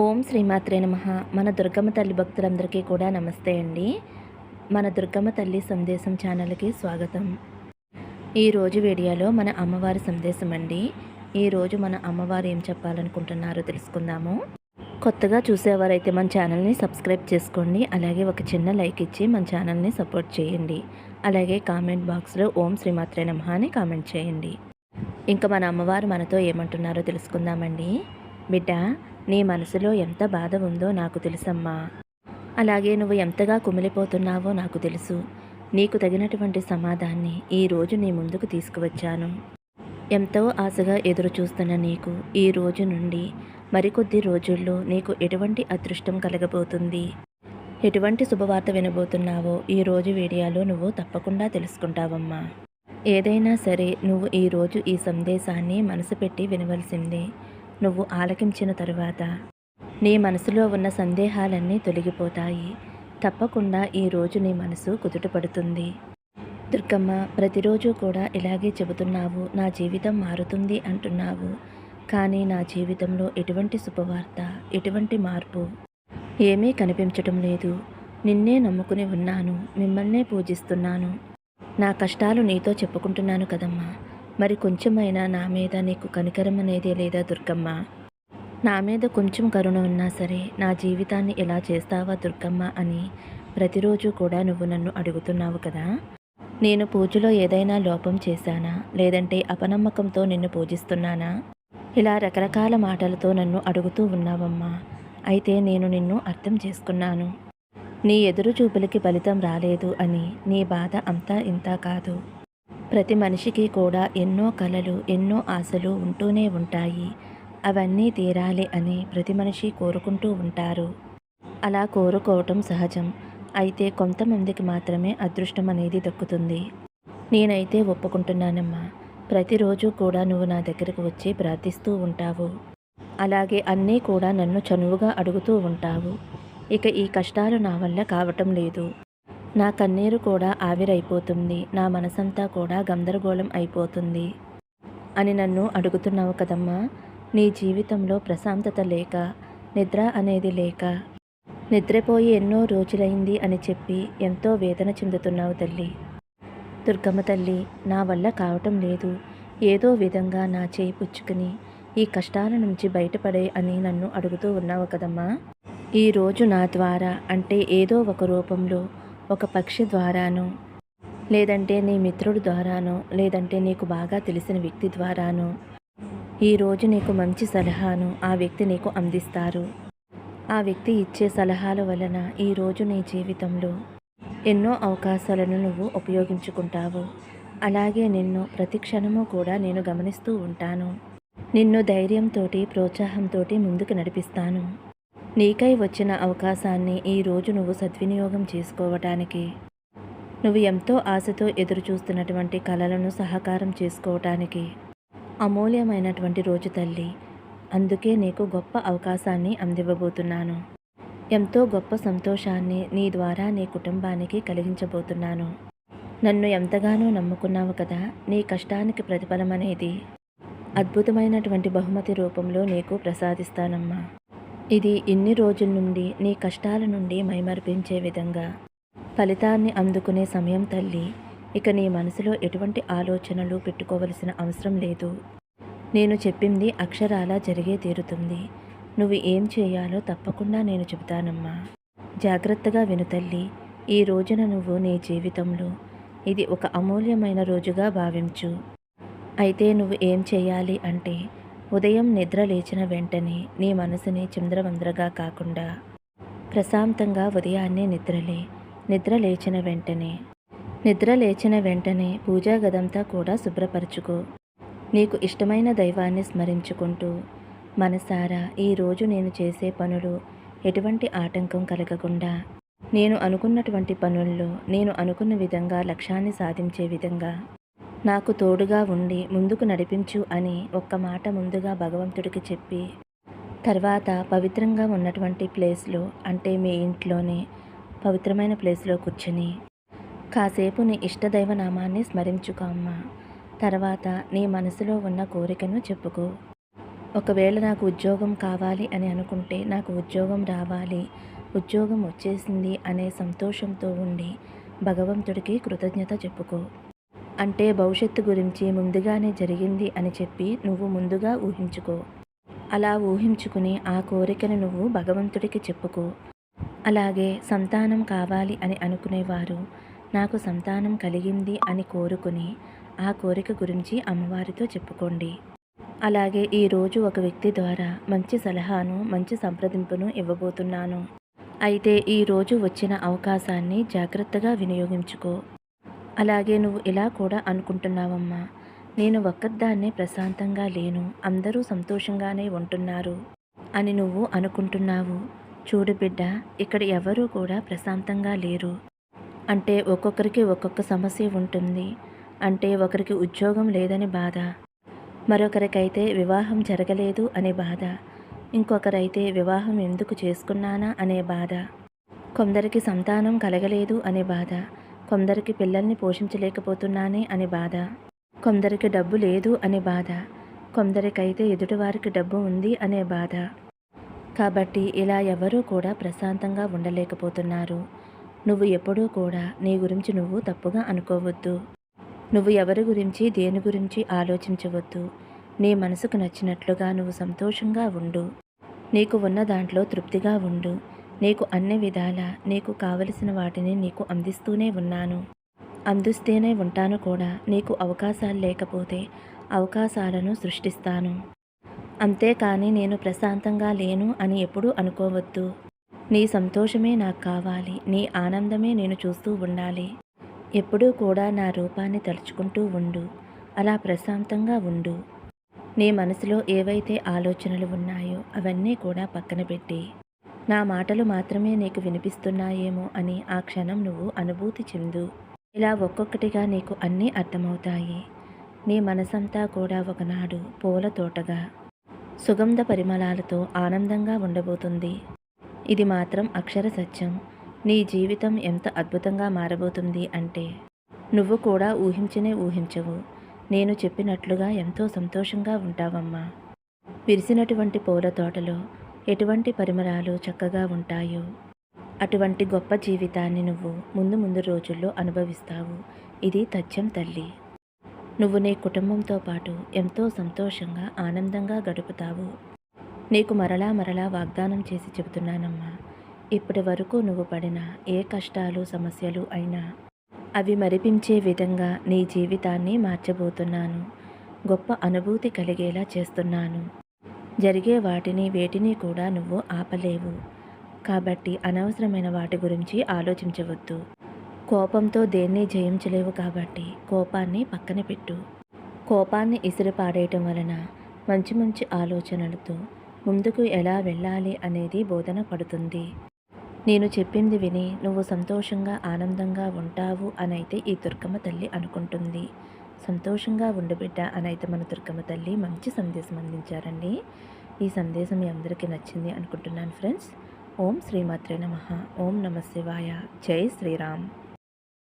ఓం శ్రీమాత్రే నమ. మన దుర్గమ్మ తల్లి భక్తులందరికీ కూడా నమస్తే అండి. మన దుర్గమ్మ తల్లి సందేశం ఛానల్కి స్వాగతం. ఈరోజు వీడియోలో మన అమ్మవారి సందేశం అండి. ఈరోజు మన అమ్మవారు ఏం చెప్పాలనుకుంటున్నారో తెలుసుకుందాము. కొత్తగా చూసేవారైతే మన ఛానల్ని సబ్స్క్రైబ్ చేసుకోండి. అలాగే ఒక చిన్న లైక్ ఇచ్చి మన ఛానల్ని సపోర్ట్ చేయండి. అలాగే కామెంట్ బాక్స్లో ఓం శ్రీమాత్రే నమ అని కామెంట్ చేయండి. ఇంకా మన అమ్మవారు మనతో ఏమంటున్నారో తెలుసుకుందామండి. బిడ్డ నీ మనసులో ఎంత బాధ ఉందో నాకు తెలుసమ్మా. అలాగే నువ్వు ఎంతగా కుమిలిపోతున్నావో నాకు తెలుసు. నీకు తగినటువంటి సమాధాన్ని ఈరోజు నీ ముందుకు తీసుకువచ్చాను. ఎంతో ఆశగా ఎదురు చూస్తున్న నీకు ఈ రోజు నుండి మరికొద్ది రోజుల్లో నీకు ఎటువంటి అదృష్టం కలగబోతుంది. ఎటువంటి శుభవార్త వినబోతున్నావో ఈ రోజు వీడియోలో నువ్వు తప్పకుండా తెలుసుకుంటావమ్మా. ఏదైనా సరే నువ్వు ఈరోజు ఈ సందేశాన్ని మనసు పెట్టి వినవలసిందే. నువ్వు ఆలకించిన తరువాత నీ మనసులో ఉన్న సందేహాలన్నీ తొలగిపోతాయి. తప్పకుండా ఈరోజు నీ మనసు కుదుటపడుతుంది. దుర్గమ్మ ప్రతిరోజు కూడా ఇలాగే చెబుతున్నావు నా జీవితం మారుతుంది అంటున్నావు. కానీ నా జీవితంలో ఎటువంటి శుభవార్త ఎటువంటి మార్పు ఏమీ కనిపించటం లేదు. నిన్నే నమ్ముకుని ఉన్నాను మిమ్మల్నే పూజిస్తున్నాను. నా కష్టాలు నీతో చెప్పుకుంటున్నాను కదమ్మా. మరి కొంచెమైనా నా మీద నీకు కనికరం అనేది లేదా దుర్గమ్మ? నా మీద కొంచెం కరుణ ఉన్నా సరే నా జీవితాన్ని ఎలా చేస్తావా దుర్గమ్మ అని ప్రతిరోజు కూడా నువ్వు నన్ను అడుగుతున్నావు కదా? నేను పూజలో ఏదైనా లోపం చేశానా? లేదంటే అపనమ్మకంతో నిన్ను పూజిస్తున్నానా? ఇలా రకరకాల మాటలతో నన్ను అడుగుతూ ఉన్నావమ్మా. అయితే నేను నిన్ను అర్థం చేసుకున్నాను. నీ ఎదురు చూపులకి ఫలితం రాలేదు అని నీ బాధ అంతా ఇంతా కాదు. ప్రతి మనిషికి కూడా ఎన్నో కలలు ఎన్నో ఆశలు ఉంటూనే ఉంటాయి. అవన్నీ తీరాలి అని ప్రతి మనిషి కోరుకుంటూ ఉంటారు. అలా కోరుకోవటం సహజం. అయితే కొంతమందికి మాత్రమే అదృష్టం అనేది దక్కుతుంది. నేనైతే ఒప్పుకుంటున్నానమ్మా. ప్రతిరోజు కూడా నువ్వు నా దగ్గరకు వచ్చి ప్రార్థిస్తూ ఉంటావు. అలాగే అన్నీ కూడా నన్ను చనువుగా అడుగుతూ ఉంటావు. ఇక ఈ కష్టాలు నా వల్ల కావటం లేదు. నా కన్నీరు కూడా ఆవిరైపోతుంది. నా మనసంతా కూడా గందరగోళం అయిపోతుంది. అని నన్ను అడుగుతున్నావు కదమ్మా. నీ జీవితంలో ప్రశాంతత లేక నిద్ర అనేది లేక నిద్రపోయి ఎన్నో రోజులైంది అని చెప్పి ఎంతో వేదన చెందుతున్నావు తల్లి. దుర్గమ్మ తల్లి నా వల్ల కావటం లేదు. ఏదో విధంగా నా చేయి పుచ్చుకుని ఈ కష్టాల నుంచి బయటపడే అని నన్ను అడుగుతూ ఉన్నావు కదమ్మా. ఈరోజు నా ద్వారా అంటే ఏదో ఒక రూపంలో ఒక పక్షి ద్వారానో లేదంటే నీ మిత్రుడి ద్వారానో లేదంటే నీకు బాగా తెలిసిన వ్యక్తి ద్వారానో ఈరోజు నీకు మంచి సలహాను ఆ వ్యక్తి నీకు అందిస్తారు. ఆ వ్యక్తి ఇచ్చే సలహాల వలన ఈరోజు నీ జీవితంలో ఎన్నో అవకాశాలను నువ్వు ఉపయోగించుకుంటావు. అలాగే నిన్ను ప్రతి క్షణము కూడా నేను గమనిస్తూ ఉంటాను. నిన్ను ధైర్యంతో ప్రోత్సాహంతో ముందుకు నడిపిస్తాను. నీకై వచ్చిన అవకాశాన్ని ఈరోజు నువ్వు సద్వినియోగం చేసుకోవటానికి. నువ్వు ఎంతో ఆశతో ఎదురుచూస్తున్నటువంటి కళలను సహకారం చేసుకోవటానికి. అమూల్యమైనటువంటి రోజు తల్లి. అందుకే నీకు గొప్ప అవకాశాన్ని అందివ్వబోతున్నాను. ఎంతో గొప్ప సంతోషాన్ని నీ ద్వారా నీ కుటుంబానికి కలిగించబోతున్నాను. నన్ను ఎంతగానో నమ్ముకున్నావు కదా నీ కష్టానికి ప్రతిఫలం అనేది అద్భుతమైనటువంటి బహుమతి రూపంలో నీకు ప్రసాదిస్తానమ్మా. ఇది ఇన్ని రోజుల నుండి నీ కష్టాల నుండి మైమర్పించే విధంగా. ఫలితాన్ని అందుకునే సమయం తల్లి. ఇక నీ మనసులో ఎటువంటి ఆలోచనలు పెట్టుకోవలసిన అవసరం లేదు. నేను చెప్పింది అక్షరాలా జరిగే తీరుతుంది. నువ్వు ఏం చేయాలో తప్పకుండా నేను చెబుతానమ్మా. జాగ్రత్తగా విను తల్లి. ఈ రోజున నువ్వు నీ జీవితంలో ఇది ఒక అమూల్యమైన రోజుగా భావించు. అయితే నువ్వు ఏం చేయాలి అంటే ఉదయం నిద్ర లేచిన వెంటనే నీ మనసుని చింద్రవంద్రగా కాకుండా ప్రశాంతంగా ఉదయాన్నే నిద్రలే. నిద్ర లేచిన వెంటనే. నిద్ర లేచిన వెంటనే పూజా గదంతా కూడా శుభ్రపరచుకో. నీకు ఇష్టమైన దైవాన్ని స్మరించుకుంటూ మనసారా ఈరోజు నేను చేసే పనులు ఎటువంటి ఆటంకం కలగకుండా నేను అనుకున్నటువంటి పనుల్లో నేను అనుకున్న విధంగా లక్ష్యాన్ని సాధించే విధంగా నాకు తోడుగా ఉండి ముందుకు నడిపించు అని ఒక్క మాట ముందుగా భగవంతుడికి చెప్పి తర్వాత పవిత్రంగా ఉన్నటువంటి ప్లేస్లో అంటే మీ ఇంట్లోనే పవిత్రమైన ప్లేస్లో కూర్చుని కాసేపు నీ ఇష్టదైవ నామాన్ని స్మరించుకో అమ్మ. తర్వాత నీ మనసులో ఉన్న కోరికను చెప్పుకో. ఒకవేళ నాకు ఉద్యోగం కావాలి అని అనుకుంటే నాకు ఉద్యోగం రావాలి ఉద్యోగం వచ్చేసింది అనే సంతోషంతో ఉండి భగవంతుడికి కృతజ్ఞత చెప్పుకో. అంటే భవిష్యత్తు గురించి ముందుగానే జరిగింది అని చెప్పి నువ్వు ముందుగా ఊహించుకో. అలా ఊహించుకుని ఆ కోరికను నువ్వు భగవంతుడికి చెప్పుకో. అలాగే సంతానం కావాలి అని అనుకునేవారు. నాకు సంతానం కలిగింది అని కోరుకుని ఆ కోరిక గురించి అమ్మవారితో చెప్పుకోండి. అలాగే ఈరోజు ఒక వ్యక్తి ద్వారా మంచి సలహాను మంచి సంప్రదింపును ఇవ్వబోతున్నాను. అయితే ఈరోజు వచ్చిన అవకాశాన్ని జాగ్రత్తగా వినియోగించుకో. అలాగే నువ్వు ఇలా కూడా అనుకుంటున్నావమ్మా. నేను ఒక్కదాన్నే ప్రశాంతంగా లేను. అందరూ సంతోషంగానే ఉంటున్నారు అని నువ్వు అనుకుంటున్నావు. చూడు బిడ్డ ఇక్కడ ఎవరూ కూడా ప్రశాంతంగా లేరు. అంటే ఒక్కొక్కరికి ఒక్కొక్క సమస్య ఉంటుంది. అంటే ఒకరికి ఉద్యోగం లేదని బాధ. మరొకరికైతే వివాహం జరగలేదు అనే బాధ. ఇంకొకరైతే వివాహం ఎందుకు చేసుకున్నానా అనే బాధ. కొందరికి సంతానం కలగలేదు అనే బాధ. కొందరికి పిల్లల్ని పోషించలేకపోతున్నానే అని బాధ. కొందరికి డబ్బు లేదు అనే బాధ. కొందరికైతే ఎదుటివారికి డబ్బు ఉంది అనే బాధ. కాబట్టి ఇలా ఎవరూ కూడా ప్రశాంతంగా ఉండలేకపోతున్నారు. నువ్వు ఎప్పుడూ కూడా నీ గురించి నువ్వు తప్పుగా అనుకోవద్దు. నువ్వు ఎవరి గురించి దేని గురించి ఆలోచించవద్దు. నీ మనసుకు నచ్చినట్లుగా నువ్వు సంతోషంగా ఉండు. నీకు ఉన్న దాంట్లో తృప్తిగా ఉండు. నీకు అన్ని విధాల నీకు కావలసిన వాటిని నీకు అందిస్తూనే ఉన్నాను. అందిస్తూనే ఉంటాను కూడా. నీకు అవకాశాలు లేకపోతే అవకాశాలను సృష్టిస్తాను. అంతేకాని నేను ప్రశాంతంగా లేను అని ఎప్పుడూ అనుకోవద్దు. నీ సంతోషమే నాకు కావాలి. నీ ఆనందమే నేను చూస్తూ ఉండాలి. ఎప్పుడూ కూడా నా రూపాన్ని తలుచుకుంటూ ఉండు. అలా ప్రశాంతంగా ఉండు. నీ మనసులో ఏవైతే ఆలోచనలు ఉన్నాయో అవన్నీ కూడా పక్కన పెట్టి. నా మాటలు మాత్రమే నీకు వినిపిస్తున్నాయేమో అని ఆ క్షణం నువ్వు అనుభూతి చెందు. ఇలా ఒక్కొక్కటిగా నీకు అన్నీ అర్థమవుతాయి. నీ మనసంతా కూడా ఒకనాడు పూల తోటగా సుగంధ పరిమళాలతో ఆనందంగా ఉండబోతుంది. ఇది మాత్రం అక్షర సత్యం. నీ జీవితం ఎంత అద్భుతంగా మారబోతుంది అంటే నువ్వు కూడా ఊహించనే ఊహించవు. నేను చెప్పినట్లుగా ఎంతో సంతోషంగా ఉంటావమ్మా. విరిసినటువంటి పూల తోటలో ఎటువంటి పరిమళాలు చక్కగా ఉంటాయో అటువంటి గొప్ప జీవితాన్ని నువ్వు ముందు ముందు రోజుల్లో అనుభవిస్తావు. ఇది తథ్యం తల్లి. నువ్వు నీ కుటుంబంతో పాటు ఎంతో సంతోషంగా ఆనందంగా గడుపుతావు. నీకు మరలా మరలా వాగ్దానం చేసి చెబుతున్నానమ్మా. ఇప్పటి వరకు నువ్వు పడిన ఏ కష్టాలు సమస్యలు అయినా అవి మరిపించే విధంగా నీ జీవితాన్ని మార్చబోతున్నాను. గొప్ప అనుభూతి కలిగేలా చేస్తున్నాను. జరిగే వాటిని వేటిని కూడా నువ్వు ఆపలేవు. కాబట్టి అనవసరమైన వాటి గురించి ఆలోచించవద్దు. కోపంతో దేన్ని జయించలేవు కాబట్టి కోపాన్ని పక్కన పెట్టు. కోపాన్ని ఇసిరి పాడేయటం వలన మంచి మంచి ఆలోచనలతో ముందుకు ఎలా వెళ్ళాలి అనేది బోధన పడుతుంది. నేను చెప్పింది విని నువ్వు సంతోషంగా ఆనందంగా ఉంటావు అనైతే ఈ దుర్గమ్మ తల్లి అనుకుంటుంది. సంతోషంగా ఉండుబిడ్డ అనైతే మన దుర్గమ్మ తల్లి మంచి సందేశం అందించారండి. ఈ సందేశం మీ అందరికీ నచ్చింది అనుకుంటున్నాను ఫ్రెండ్స్. ఓం శ్రీమాత్రే నమ. ఓం నమ శివాయ. జై శ్రీరామ్.